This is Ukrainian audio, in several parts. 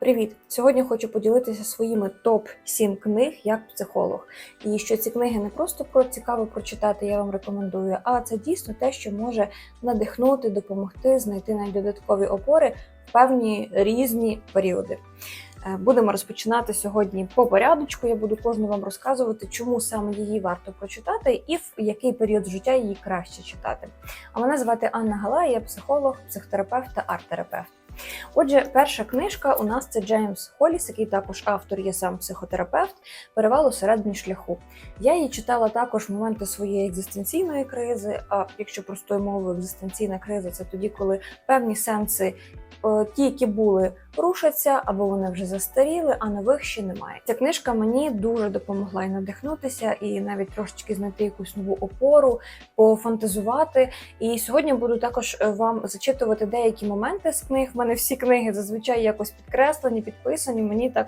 Привіт! Сьогодні хочу поділитися своїми топ 7 книг як психолог. І що ці книги не просто про цікаво прочитати, я вам рекомендую, а це дійсно те, що може надихнути, допомогти, знайти навіть додаткові опори в певні різні періоди. Е, Будемо розпочинати сьогодні по порядочку. Я буду кожну вам розказувати, чому саме її варто прочитати і в який період життя її краще читати. А мене звати Анна Галай, я психолог, психотерапевт та арт-терапевт. Отже, перша книжка у нас це Джеймс Холіс, який також автор є сам психотерапевт, перевал у середині шляху. Я її читала також в моменти своєї екзистенційної кризи. А якщо простою мовою екзистенційна криза, це тоді, коли певні сенси, ті, які були, рушаться або вони вже застаріли, а нових ще немає. Ця книжка мені дуже допомогла і надихнутися, і навіть трошечки знайти якусь нову опору, пофантазувати. І сьогодні буду також е, вам зачитувати деякі моменти з книг. В мене всі книги зазвичай якось підкреслені, підписані. Мені так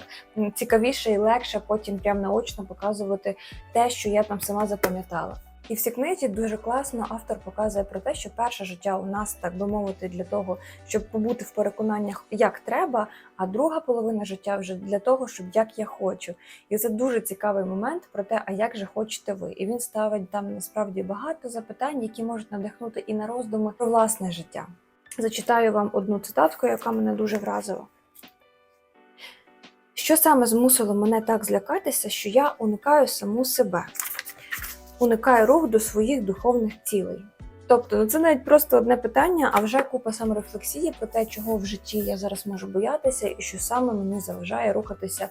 цікавіше і легше потім прям наочно показувати те, що я там сама запам'ятала. І в цій книзі дуже класно автор показує про те, що перше життя у нас, так би мовити, для того, щоб побути в переконаннях, як треба, а друга половина життя вже для того, щоб як я хочу. І це дуже цікавий момент про те, а як же хочете ви. І він ставить там насправді багато запитань, які можуть надихнути і на роздуми про власне життя. Зачитаю вам одну цитатку, яка мене дуже вразила. Що саме змусило мене так злякатися, що я уникаю саму себе, уникаю рух до своїх духовних цілей. Тобто, ну це навіть просто одне питання, а вже купа саморефлексії про те, чого в житті я зараз можу боятися, і що саме мені заважає рухатися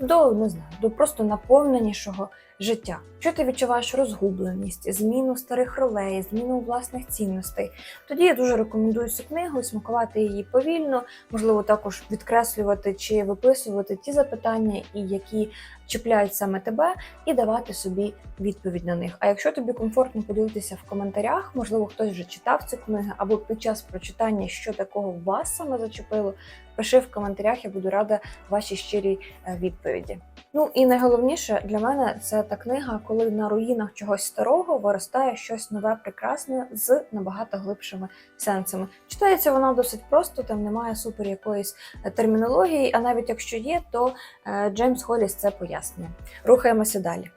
до не знаю, до просто наповненішого життя. Що ти відчуваєш розгубленість, зміну старих ролей, зміну власних цінностей. Тоді я дуже рекомендую цю книгу, смакувати її повільно, можливо, також відкреслювати чи виписувати ті запитання, які чіпляють саме тебе, і давати собі відповідь на них. А якщо тобі комфортно поділитися в коментарях, можливо, хтось вже читав ці книги, або під час прочитання, що такого вас саме зачепило, пиши в коментарях, я буду рада вашій щирій е, відповіді. Ну і найголовніше для мене це та книга, коли на руїнах чогось старого виростає щось нове, прекрасне з набагато глибшими сенсами. Читається вона досить просто, там немає супер якоїсь е, термінології, а навіть якщо є, то е, Джеймс Холіс це пояснює. Рухаємося далі.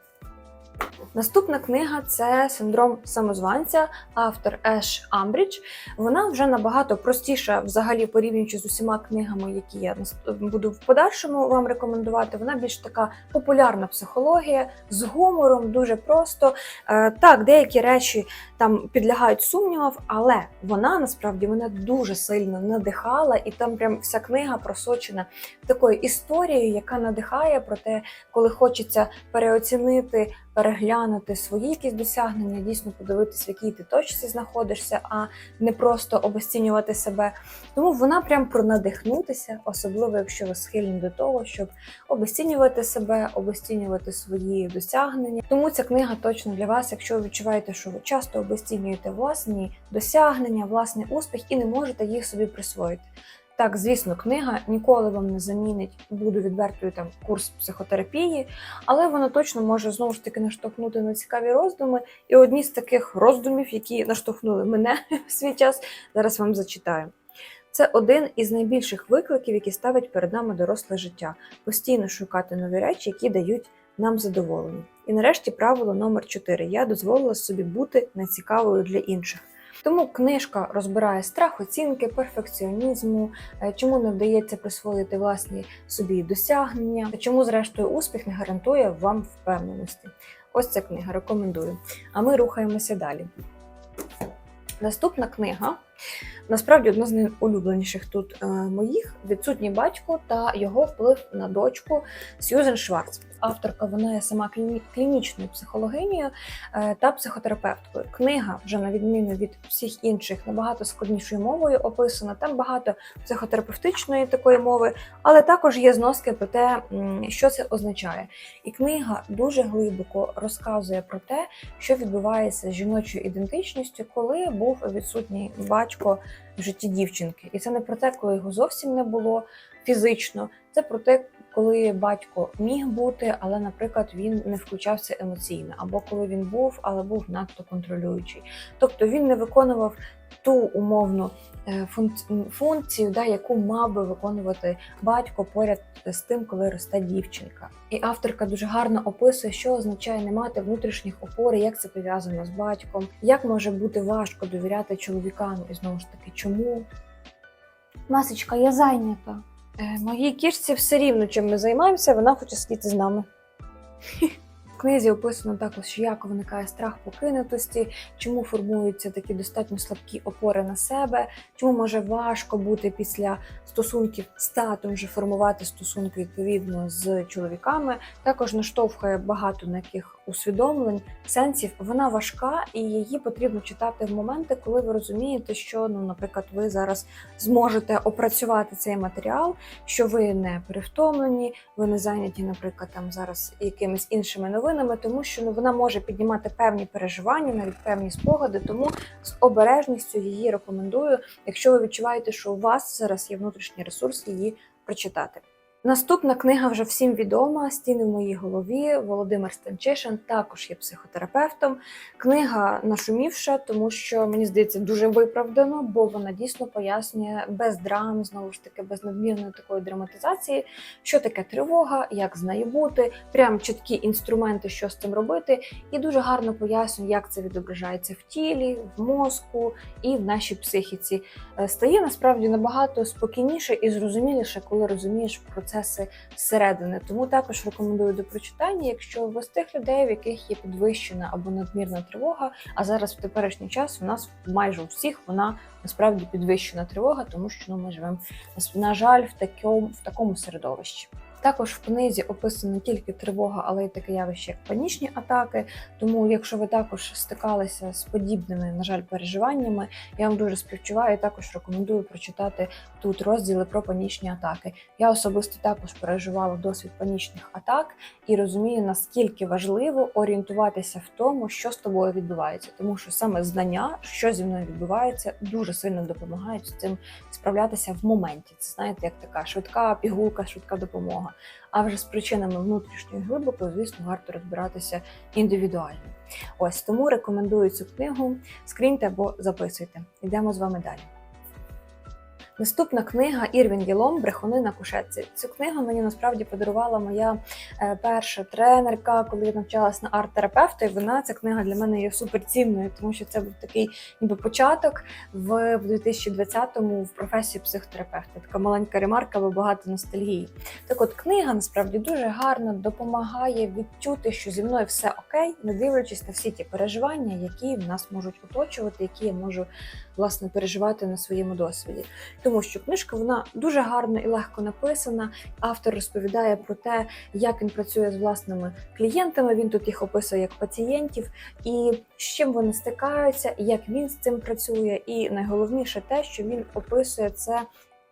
Наступна книга це синдром самозванця, автор Еш Амбрідж. Вона вже набагато простіша, взагалі порівнюючи з усіма книгами, які я буду в подальшому вам рекомендувати. Вона більш така популярна психологія з гумором, дуже просто. Е, Так, деякі речі там підлягають сумнівам, але вона насправді мене дуже сильно надихала, і там прям вся книга просочена такою історією, яка надихає про те, коли хочеться переоцінити, переглянути свої якісь досягнення, дійсно подивитися, в якій ти точці знаходишся, а не просто обесцінювати себе. Тому вона прям про надихнутися, особливо якщо ви схильні до того, щоб обесцінювати себе, обесцінювати свої досягнення. Тому ця книга точно для вас, якщо ви відчуваєте, що ви часто обесцінюєте власні досягнення, власний успіх і не можете їх собі присвоїти. Так, звісно, книга ніколи вам не замінить, буду відвертою там курс психотерапії, але вона точно може знову ж таки наштовхнути на цікаві роздуми. І одні з таких роздумів, які наштовхнули мене в свій час, зараз вам зачитаю. Це один із найбільших викликів, які ставить перед нами доросле життя постійно шукати нові речі, які дають нам задоволення. І нарешті правило номер 4 Я дозволила собі бути нецікавою для інших. Тому книжка розбирає страх оцінки, перфекціонізму, е, чому не вдається присвоїти власні собі досягнення, та чому, зрештою, успіх не гарантує вам впевненості. Ось ця книга, рекомендую. А ми рухаємося далі. Наступна книга, насправді одна з найулюбленіших тут е, моїх відсутній батько та його вплив на дочку Сьюзен Шварц. Авторка вона є сама клінічною психологинею та психотерапевткою. Книга, вже на відміну від всіх інших, набагато складнішою мовою описана. Там багато психотерапевтичної такої мови, але також є зноски про те, що це означає. І книга дуже глибоко розказує про те, що відбувається з жіночою ідентичністю, коли був відсутній батько в житті дівчинки. І це не про те, коли його зовсім не було, фізично. Це про те, коли батько міг бути, але, наприклад, він не включався емоційно, або коли він був, але був надто контролюючий. Тобто він не виконував ту умовну е, функцію, да, яку мав би виконувати батько поряд з тим, коли росте дівчинка. І авторка дуже гарно описує, що означає не мати внутрішніх опор, як це пов'язано з батьком, як може бути важко довіряти чоловікам, і знову ж таки, чому. Масочка, я зайнята. Е, моїй кішці все рівно, чим ми займаємося, вона хоче сидіти з нами. В книзі описано також, як виникає страх покинутості, чому формуються такі достатньо слабкі опори на себе, чому може важко бути після стосунків з татом вже формувати стосунки відповідно з чоловіками. Також наштовхує багато на яких усвідомлень, сенсів. Вона важка і її потрібно читати в моменти, коли ви розумієте, що, ну, наприклад, ви зараз зможете опрацювати цей матеріал, що ви не перевтомлені, ви не зайняті, наприклад, там зараз якимись іншими новинами, тому що ну вона може піднімати певні переживання, навіть певні спогади. Тому з обережністю її рекомендую, якщо ви відчуваєте, що у вас зараз є внутрішній ресурс, її прочитати. Наступна книга вже всім відома Стіни в моїй голові. Володимир Станчишин також є психотерапевтом. Книга нашумівша, тому що мені здається дуже виправдано, бо вона дійсно пояснює без драм, знову ж таки, без надмірної такої драматизації, що таке тривога, як з нею бути, прям чіткі інструменти, що з цим робити, і дуже гарно пояснює, як це відображається в тілі, в мозку і в нашій психіці. Е, Стає насправді набагато спокійніше і зрозуміліше, коли розумієш процеси зсередини. Тому також рекомендую до прочитання, якщо ви з тих людей, в яких є підвищена або надмірна тривога. А зараз в теперішній час у нас майже у всіх вона насправді підвищена тривога, тому що ну, ми живемо на жаль в такому, в такому середовищі. Також в книзі описана не тільки тривога, але й таке явище, як панічні атаки. Тому, якщо ви також стикалися з подібними, на жаль, переживаннями, я вам дуже співчуваю. і Також рекомендую прочитати тут розділи про панічні атаки. Я особисто також переживала досвід панічних атак і розумію, наскільки важливо орієнтуватися в тому, що з тобою відбувається, тому що саме знання, що зі мною відбувається, дуже сильно допомагають з цим справлятися в моменті. Це знаєте, як така швидка пігулка, швидка допомога. А вже з причинами внутрішньої глибоко, звісно, варто розбиратися індивідуально. Ось тому рекомендую цю книгу. Скріньте або записуйте. Йдемо з вами далі. Наступна книга Ірвін Єлом Брехуни на кушетці. Цю книгу мені насправді подарувала моя е, перша тренерка, коли я навчалась на арт-терапевта. І вона ця книга для мене є суперцінною, тому що це був такий ніби початок в 2020-му в професії психотерапевта. Така маленька ремарка, бо багато ностальгії. Так от книга насправді дуже гарно допомагає відчути, що зі мною все окей, не дивлячись на всі ті переживання, які в нас можуть оточувати, які я можу власне переживати на своєму досвіді. Тому що книжка вона дуже гарно і легко написана. Автор розповідає про те, як він працює з власними клієнтами. Він тут їх описує як пацієнтів, і з чим вони стикаються, як він з цим працює. І найголовніше те, що він описує це.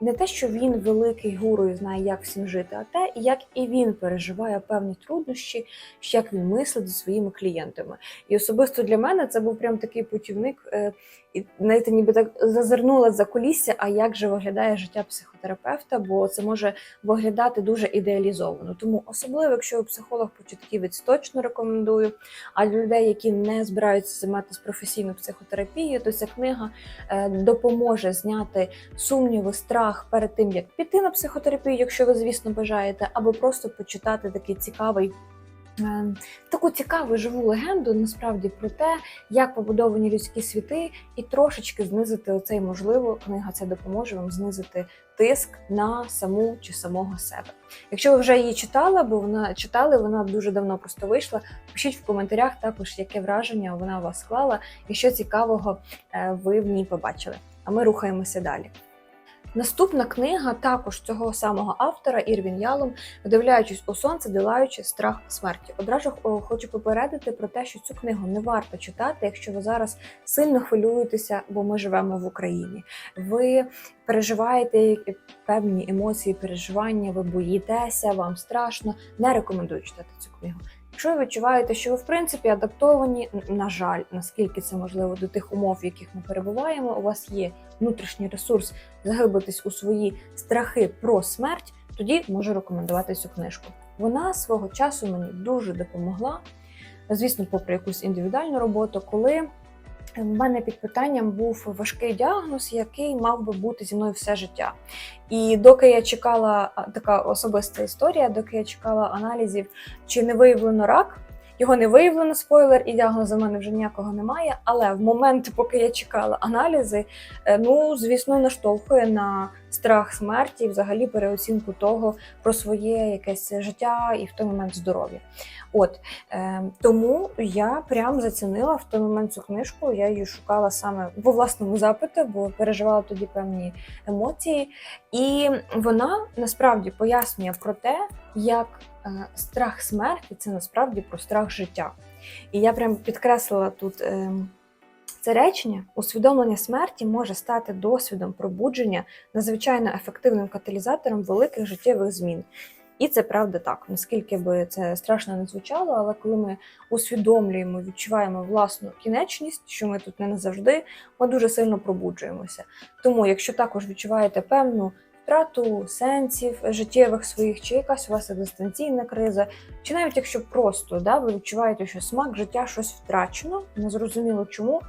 Не те, що він великий гуру і знає, як всім жити, а те, як і він переживає певні труднощі, як він мислить зі своїми клієнтами. І особисто для мене це був прям такий путівник, е, і знаєте, ніби так зазирнула за кулісся, а як же виглядає життя психотерапевта, бо це може виглядати дуже ідеалізовано. Тому особливо, якщо психолог початківець, точно рекомендую. А для людей, які не збираються займатися професійною психотерапією, то ця книга е, допоможе зняти сумніви, страх перед тим, як піти на психотерапію, якщо ви, звісно, бажаєте, або просто почитати такий цікавий. Е, Таку цікаву живу легенду насправді про те, як побудовані людські світи, і трошечки знизити оцей можливо, книга це допоможе вам знизити тиск на саму чи самого себе. Якщо ви вже її читали, бо вона читали, вона дуже давно просто вийшла. Пишіть в коментарях також, яке враження вона у вас склала, і що цікавого е, ви в ній побачили. А ми рухаємося далі. Наступна книга також цього самого автора Ірвін Ялом, вдивляючись у сонце, долаючи страх смерті. Одразу хочу попередити про те, що цю книгу не варто читати, якщо ви зараз сильно хвилюєтеся, бо ми живемо в Україні. Ви переживаєте певні емоції, переживання, ви боїтеся, вам страшно. Не рекомендую читати цю книгу. Якщо ви відчуваєте, що ви в принципі адаптовані, на жаль, наскільки це можливо до тих умов, в яких ми перебуваємо, у вас є внутрішній ресурс заглибитись у свої страхи про смерть, тоді можу рекомендувати цю книжку. Вона свого часу мені дуже допомогла. Звісно, попри якусь індивідуальну роботу, коли в мене під питанням був важкий діагноз, який мав би бути зі мною все життя. І доки я чекала така особиста історія, доки я чекала аналізів, чи не виявлено рак. Його не виявлено спойлер, і діагнозу в мене вже ніякого немає. Але в момент, поки я чекала аналізи, е, ну звісно, наштовхує на страх смерті, і взагалі переоцінку того про своє якесь життя і в той момент здоров'я. От е, тому я прям зацінила в той момент цю книжку. Я її шукала саме по власному запиту, бо переживала тоді певні емоції. І вона насправді пояснює про те, як страх смерті це насправді про страх життя. І я прям підкреслила тут. Е, це речення усвідомлення смерті може стати досвідом пробудження надзвичайно ефективним каталізатором великих життєвих змін. І це правда так, наскільки би це страшно не звучало, але коли ми усвідомлюємо, відчуваємо власну кінечність, що ми тут не назавжди, ми дуже сильно пробуджуємося. Тому, якщо також відчуваєте певну втрату сенсів життєвих своїх, чи якась у вас екзистенційна криза, чи навіть якщо просто да, ви відчуваєте, що смак життя щось втрачено, незрозуміло чому,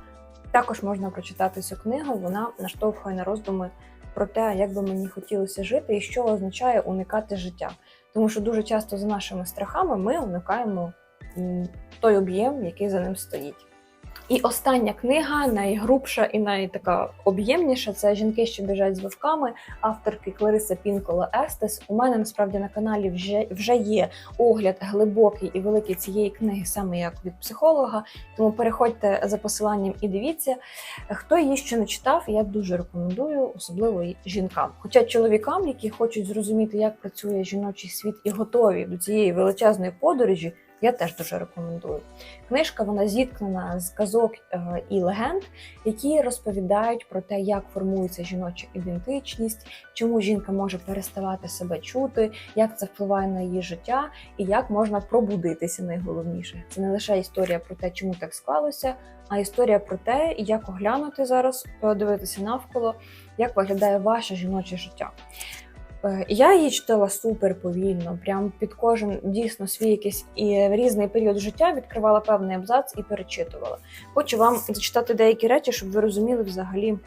також можна прочитати цю книгу. Вона наштовхує на роздуми про те, як би мені хотілося жити і що означає уникати життя. Тому що дуже часто за нашими страхами ми уникаємо той об'єм, який за ним стоїть. І остання книга, найгрубша і найтака об'ємніша це жінки, що біжать з вовками, авторки Клариса Пінкола Естес. У мене насправді на каналі вже, вже є огляд глибокий і великий цієї книги, саме як від психолога. Тому переходьте за посиланням і дивіться. Хто її ще не читав, я дуже рекомендую, особливо жінкам. Хоча чоловікам, які хочуть зрозуміти, як працює жіночий світ і готові до цієї величезної подорожі, я теж дуже рекомендую. Книжка вона зіткнена з казок е, і легенд, які розповідають про те, як формується жіноча ідентичність, чому жінка може переставати себе чути, як це впливає на її життя і як можна пробудитися. Найголовніше це не лише історія про те, чому так склалося, а історія про те, як оглянути зараз, подивитися навколо, як виглядає ваше жіноче життя. Е, Я її читала супер повільно, прям під кожен дійсно свій якийсь і різний період життя відкривала певний абзац і перечитувала. Хочу вам зачитати деякі речі, щоб ви розуміли взагалі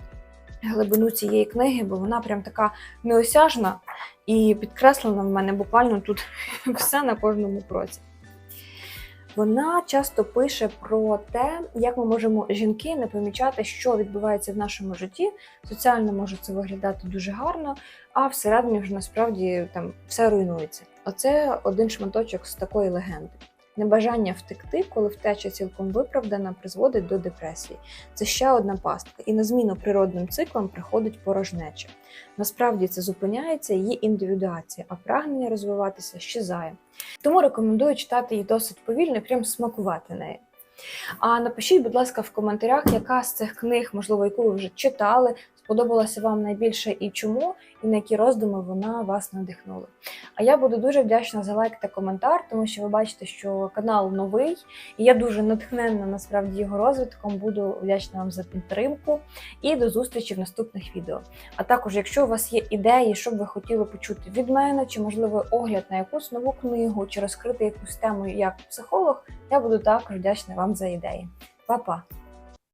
глибину цієї книги, бо вона прям така неосяжна і підкреслена в мене буквально тут все на кожному кроці. Вона часто пише про те, як ми можемо жінки не помічати, що відбувається в нашому житті. Соціально може це виглядати дуже гарно, а всередині вже насправді там все руйнується. Оце один шматочок з такої легенди. Небажання втекти, коли втеча цілком виправдана, призводить до депресії. Це ще одна пастка, і на зміну природним циклам приходить порожнеча. Насправді це зупиняється її індивідуація, а прагнення розвиватися щезає. Тому рекомендую читати її досить повільно прям смакувати нею. А напишіть, будь ласка, в коментарях, яка з цих книг, можливо, яку ви вже читали, сподобалася вам найбільше і чому, і на які роздуми вона вас надихнула. А я буду дуже вдячна за лайк та коментар, тому що ви бачите, що канал новий, і я дуже натхненна насправді його розвитком. Буду вдячна вам за підтримку і до зустрічі в наступних відео. А також, якщо у вас є ідеї, що б ви хотіли почути від мене, чи можливо огляд на якусь нову книгу, чи розкрити якусь тему як психолог, я буду також вдячна вам за ідеї. Па-па!